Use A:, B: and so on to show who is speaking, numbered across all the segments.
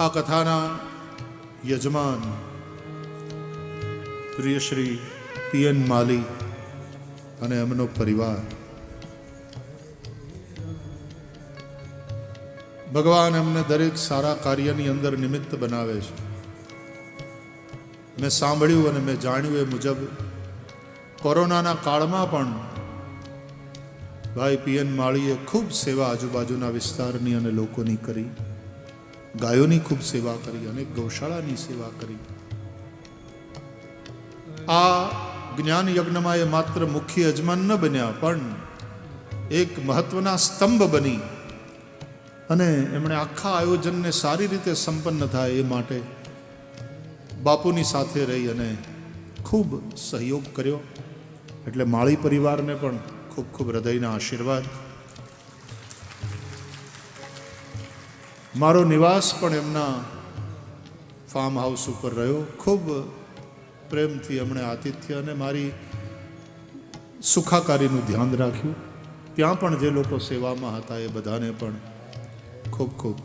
A: આ કથાના યજમાન પ્રિય શ્રી પીએન માલી અને એમનો પરિવાર. ભગવાન એમને દરેક સારા કાર્યની અંદર નિમિત્ત બનાવે છે. મેં સાંભળ્યું અને મેં જાણ્યું એ મુજબ કોરોનાના કાળમાં પણ ભાઈ પીએન માળીએ ખૂબ સેવા આજુબાજુના વિસ્તારની અને લોકોની કરી. ગાયોની ખૂબ સેવા કરી અનેક ગૌશાળાની સેવા કરી. આ જ્ઞાન યજ્ઞમાં એ માત્ર મુખ્ય યજમાન ન બન્યા, પણ એક મહત્વના સ્તંભ બની અને એમણે આખા આયોજનને સારી રીતે સંપન્ન થાય એ માટે બાપુની સાથે રહી અને ખૂબ સહયોગ કર્યો. એટલે માળી પરિવારને પણ ખૂબ ખૂબ હૃદયના આશીર્વાદ. મારો નિવાસ પણ એમના ફાર્મ હાઉસ ઉપર રહ્યો. ખૂબ પ્રેમથી એમણે આતિથ્ય અને મારી સુખાકારીનું ધ્યાન રાખ્યું. ત્યાં પણ જે લોકો સેવામાં હતા એ બધાને પણ ખૂબ ખૂબ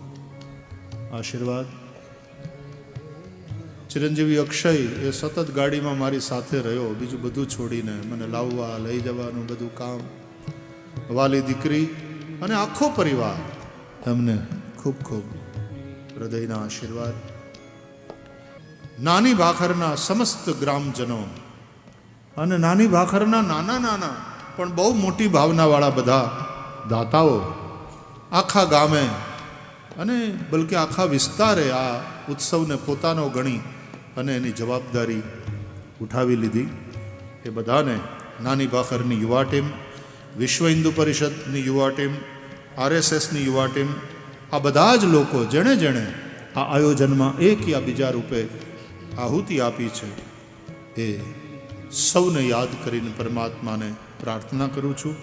A: આશીર્વાદ. ચિરંજીવી અક્ષય એ સતત ગાડીમાં મારી સાથે રહ્યો. બીજું બધું છોડીને મને લાવવા, લઈ જવાનું, બધું કામ, વાલી દીકરી અને આખો પરિવાર એમને ખૂબ ખૂબ હૃદયના આશીર્વાદ. નાની ભાખરના સમસ્ત ગ્રામજનો અને નાની ભાખરના નાના નાના પણ બહુ મોટી ભાવનાવાળા બધા દાતાઓ આખા ગામે અને બલકે આખા વિસ્તારે આ ઉત્સવને પોતાનો ગણી અને એની જવાબદારી ઉઠાવી લીધી. એ બધાને નાની ભાખરની યુવા ટીમ, વિશ્વ હિન્દુ પરિષદની યુવા ટીમ, આરએસએસની યુવા ટીમ આ બધા જ લોકો જેણે જેણે આ આયોજનમાં એક યા બીજા રૂપે આહુતિ આપી છે, એ સૌને યાદ કરીને પરમાત્માને પ્રાર્થના કરું છું.